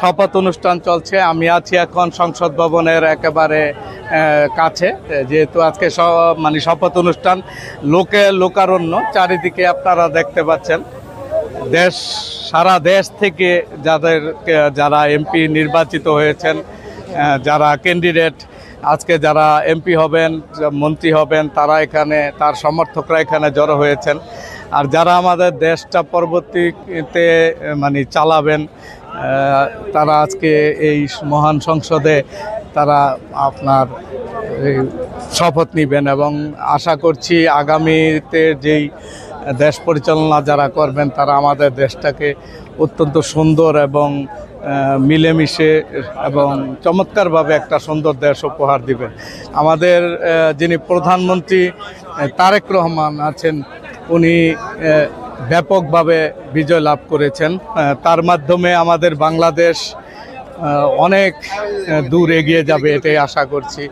শপথ অনুষ্ঠান চলছে। আমি আছি এখন সংসদ ভবনের একেবারে কাছে। যেহেতু আজকে মানে শপথ অনুষ্ঠান লোকে, লোকারণ্য, চারিদিকে আপনারা দেখতে পাচ্ছেন। দেশ, সারা দেশ থেকে যাদের যারা এমপি নির্বাচিত হয়েছেন যারা ক্যান্ডিডেট আজকে যারা এমপি হবেন, মন্ত্রী হবেন, তারা এখানে, তার সমর্থকরা এখানে জড়ো হয়েছেন। আর যারা আমাদের দেশটা পরবর্তীতে মানে চালাবেন তারা আজকে এই মহান সংসদে তারা আপনার শপথ নেবেন এবং আশা করছি আগামীতে যেই দেশ পরিচালনা যারা করবেন, তারা আমাদের দেশটাকে অত্যন্ত সুন্দর এবং মিলেমিশে এবং চমৎকারভাবে একটা সুন্দর দেশ উপহার দিবেন। আমাদের যিনি প্রধানমন্ত্রী তারেক রহমান আছেন উনি ব্যাপকভাবে বিজয় লাভ করেছেন। তার মাধ্যমে আমাদের বাংলাদেশ অনেক দূর এগিয়ে যাবে এটাই আশা করছি।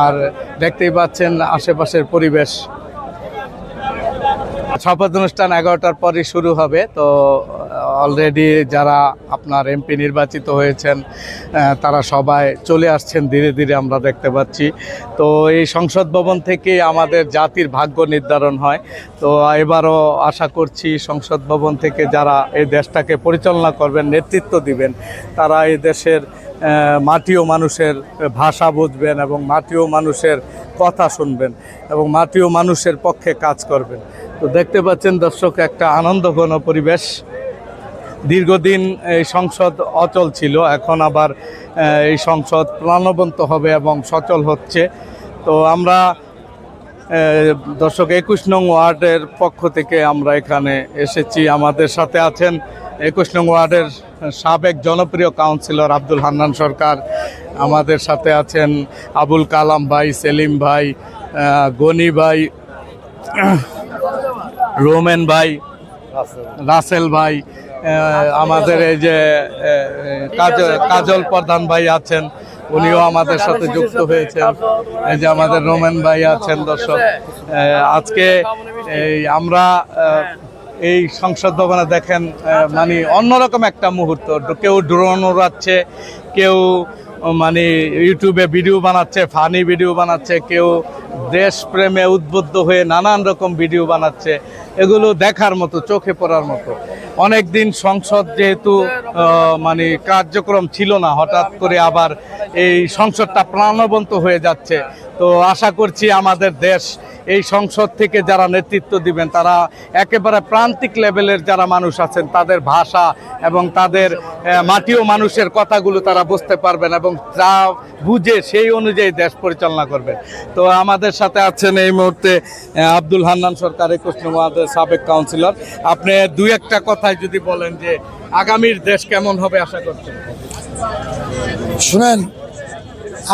আর দেখতেই পাচ্ছেন আশেপাশের পরিবেশ। শপথ অনুষ্ঠান এগারোটার পরই শুরু হবে, তো অলরেডি যারা আপনার এমপি নির্বাচিত হয়েছেন তারা সবাই চলে আসছেন, ধীরে ধীরে আমরা দেখতে পাচ্ছি। তো এই সংসদ ভবন থেকে আমাদের জাতির ভাগ্য নির্ধারণ হয়। তো এবারও আশা করছি সংসদ ভবন থেকে যারা এই দেশটাকে পরিচালনা করবেন, নেতৃত্ব দিবেন, তারা এই দেশের মাটিও মানুষের ভাষা বুঝবেন এবং মাটিও মানুষের কথা শুনবেন এবং মাটিও মানুষের পক্ষে কাজ করবেন। তো দেখতে পাচ্ছেন দর্শক, একটা আনন্দঘন পরিবেশ। দীর্ঘদিন এই সংসদ অচল ছিল, এখন আবার এই সংসদ প্রাণবন্ত হবে এবং সচল হচ্ছে। তো আমরা দর্শক, একুশ নং ওয়ার্ডের পক্ষ থেকে আমরা এখানে এসেছি। আমাদের সাথে আছেন একুশ নং ওয়ার্ডের সাবেক জনপ্রিয় কাউন্সিলর আব্দুল হান্নান সরকার। আমাদের সাথে আছেন আবুল কালাম ভাই, সেলিম ভাই গনি ভাই, রোমেন ভাই, রাসেল ভাই আমাদের এই যে কাজল প্রধান ভাই আছেন, উনিও আমাদের সাথে যুক্ত হয়েছেন। এই যে আমাদের রোমেন ভাই আছেন, দর্শক আজকে এই আমরা এই সংসদ ভবনে দেখেন মানে অন্যরকম একটা মুহূর্ত। কেউ ড্রোন উড়াচ্ছে, কেউ মানে ইউটিউবে ভিডিও বানাচ্ছে, ফানি ভিডিও বানাচ্ছে, কেউ দেশপ্রেমে উদ্বুদ্ধ হয়ে নানান রকম ভিডিও বানাচ্ছে। এগুলো দেখার মতো, চোখে পড়ার মতো। অনেক দিন সংসদ যেহেতু মানে কার্যক্রম ছিল না, হঠাৎ করে আবার এই সংসদটা প্রাণবন্ত হয়ে যাচ্ছে। তো আশা করছি আমাদের দেশ এই সংসদ থেকে যারা নেতৃত্ব দিবেন তারা একেবারে প্রান্তিক লেভেলের যারা মানুষ আছেন তাদের ভাষা এবং তাদের আহ, মাটি ও মানুষের কথাগুলো তারা বুঝতে পারবেন এবং যা বুঝে সেই অনুযায়ী দেশ পরিচালনা করবেন। তো আমাদের সাথে আছেন এই মুহূর্তে আব্দুল হান্নান সরকার একুশ নম্বর সাবেক কাউন্সিলর। আপনি দু একটা কথায় যদি বলেন যে আগামীর দেশ কেমন হবে আশা করছেন? শুনেন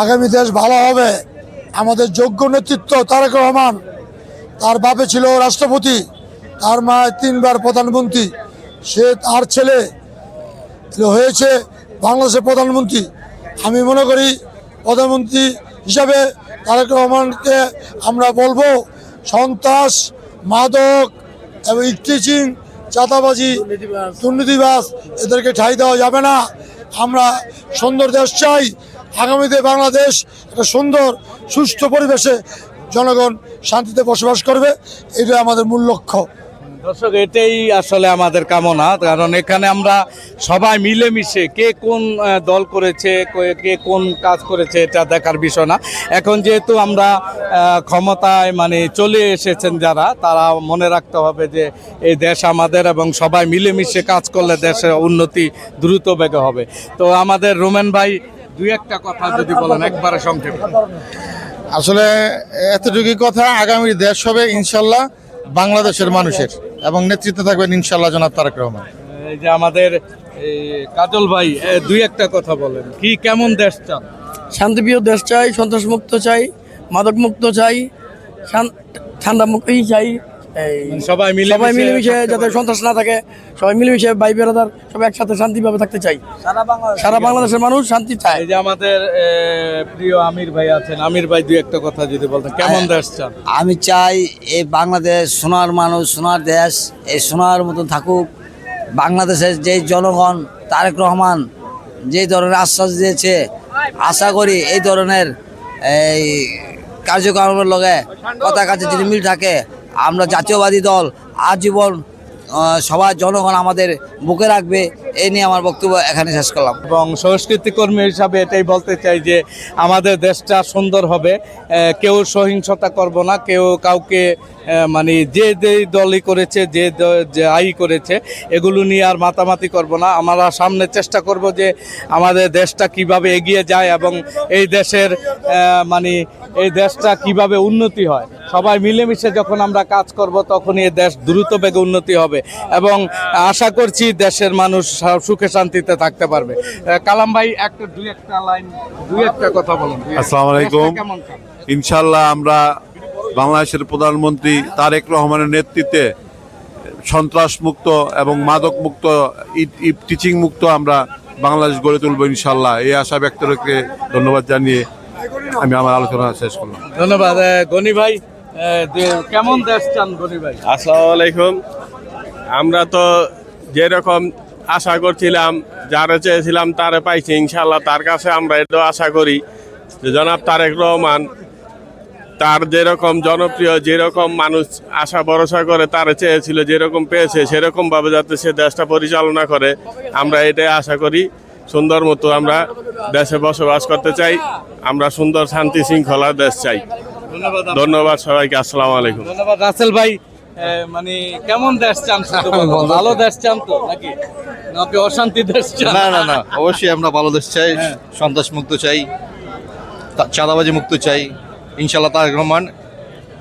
আগামী দেশ ভালো হবে। আমাদের যোগ্য নেতৃত্ব তারেক রহমান, তার বাপে ছিল রাষ্ট্রপতি, তার মা তিনবার প্রধানমন্ত্রী, সে তার ছেলে হয়েছে বাংলাদেশের প্রধানমন্ত্রী। আমি মনে করি প্রধানমন্ত্রী হিসাবে তারেক রহমানকে আমরা বলব সন্ত্রাস, মাদক এবং ইকটিচিং চাঁদাবাজি দুর্নীতিবাস এদেরকে ঠাই দেওয়া যাবে না। আমরা সুন্দর দেশ চাই আগামীতে বাংলাদেশ একটা সুন্দর, সুষ্ঠু পরিবেশে জনগণ শান্তিতে বসবাস করবে। এটা আমাদের মূল লক্ষ্য। দর্শক, এটাই আসলে আমাদের কামনা। কারণ এখানে আমরা সবাই মিলেমিশে কে কোন দল করেছে, কে- কোন কাজ করেছে, এটা দেখার বিষয় না। এখন যেহেতু আমরা ক্ষমতায় মানে চলে এসেছেন যারা, তারা মনে রাখতে হবে যে এই দেশ আমাদের এবং সবাই মিলেমিশে কাজ করলে দেশের উন্নতি দ্রুত বেগে হবে। তো আমাদের রোমেন ভাই দুই একটা কথা যদি বলেন একবারে সংক্ষেপে। আসলে এতটুকুই কথা আগামী দেশ হবে ইনশাল্লাহ বাংলাদেশের মানুষের এবং নেতৃত্বে থাকবেন ইনশাল্লাহ জনাব তারেক রহমান। এই যে আমাদের এই কাজল ভাই দুই একটা কথা বলেন কি কেমন দেশ চান? শান্তিপ্রিয় দেশ চাই সন্ত্রাসমুক্ত চাই মাদক মুক্ত চাই ঠান্ডা মুক্তই চাই। এই সবাই মিলে সবাই মিলেমিশে যাতে সন্ত্রাস না থাকে সবাই মিলেমিশে ভাই বেড়াদার সবাই একসাথে শান্তিভাবে থাকতে চাই। সারা বাংলাদেশের মানুষ শান্তি চায়। এই যে আমাদের প্রিয় আমির ভাই আছেন আমির ভাই দুই একটা কথা যদি বলতেন কেমন দেশ চান? আমি চাই এই বাংলাদেশ সোনার মানুষ সোনার দেশ এই সোনার মতন থাকুক। বাংলাদেশের যে জনগণ তারেক রহমান যে ধরনের আশ্বাস দিয়েছে আশা করি এই ধরনের এই কার্যক্রমের লগে কথা কাছে যদি মিল থাকে আমরা জাতীয়বাদী দল আজীবন সবার জনগণ আমাদের বুকে রাখবে এই নিয়ে আমার বক্তব্য এখানে শেষ করলাম। এবং সংস্কৃতি কর্মী হিসাবে এটাই বলতে চাই যে, আমাদের দেশটা সুন্দর হবে। কেউ সহিংসতা করব না, কেউ কাউকে মানে যে যে দলই করেছে যে যে আই করেছে এগুলো নিয়ে আর মাতামাতি করব না। আমরা সামনে চেষ্টা করব যে আমাদের দেশটা কীভাবে এগিয়ে যায় এবং এই দেশের মানে এই দেশটা কীভাবে উন্নতি হয়। সবাই মিলেমিশে যখন আমরা কাজ করব তখনই এই দেশ দ্রুত বেগে উন্নতি হবে এবং আশা করছি দেশের মানুষ সুখে শান্তিতে থাকতে পারবে। কালাম ভাই একটা দুই একটা লাইন দুই একটা কথা বলুন। আসসালামু আলাইকুম। ইনশাল্লাহ আমরা বাংলাদেশের প্রধানমন্ত্রী তারেক রহমানের নেতৃত্বে সন্ত্রাস মুক্ত এবং মাদক মুক্ত টিচিং মুক্ত আমরা বাংলাদেশ গড়ে তুলবো ইনশাল্লাহ এই আশা ব্যক্ত রেখে ধন্যবাদ জানিয়ে আমি আমার আলোচনা শেষ করলাম। ধন্যবাদ গনি ভাই কেমন দেশ চান গনি ভাই? আসসালামু আলাইকুম। আমরা তো যেরকম আশা করছিলাম যারা চেয়েছিলাম তারে পাইছি ইনশাল্লাহ তার কাছে আমরা এটাও আশা করি যে জনাব তারেক রহমান তার যেরকম জনপ্রিয় যেরকম মানুষ আশা ভরসা করে তার চেয়েছিল যেরকম পেয়েছে সেরকম ভাবে যাতে সে দেশটা পরিচালনা করে। আমরা এটাই আশা করি। সুন্দর মতো আমরা দেশে বসবাস করতে চাই। আমরা সুন্দর শান্তি শৃঙ্খলা দেশ চাই। ধন্যবাদ সবাইকে। আসসালামু আলাইকুম। ধন্যবাদ। রাসেল ভাই মানে কেমন দেশ চান ভালো দেশ চান তো নাকি? নাকি অশান্তি দেশ চান? না না না। অবশ্যই আমরা ভালো দেশ চাই। হ্যাঁ। সন্ত্রাস মুক্ত চাই। চাঁদাবাজি মুক্ত চাই। ইনশাল্লাহ তারেক রহমান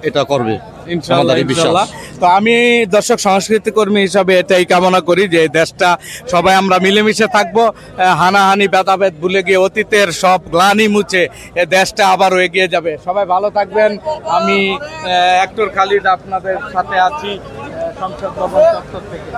এটা করবে। ইনশাআল্লাহ তো আমি দর্শক সংস্কৃতি কর্মী হিসাবে এটাই কামনা করি যে দেশটা সবাই আমরা মিলেমিশে থাকব হানাহানি ভেদাভেদ ভুলে গিয়ে অতীতের সব গ্লানি মুছে এ দেশটা আবারও এগিয়ে যাবে। সবাই ভালো থাকবেন। আমি অ্যাক্টর খালিদ আপনাদের সাথে আছি সংসদ ভবন চত্বর থেকে।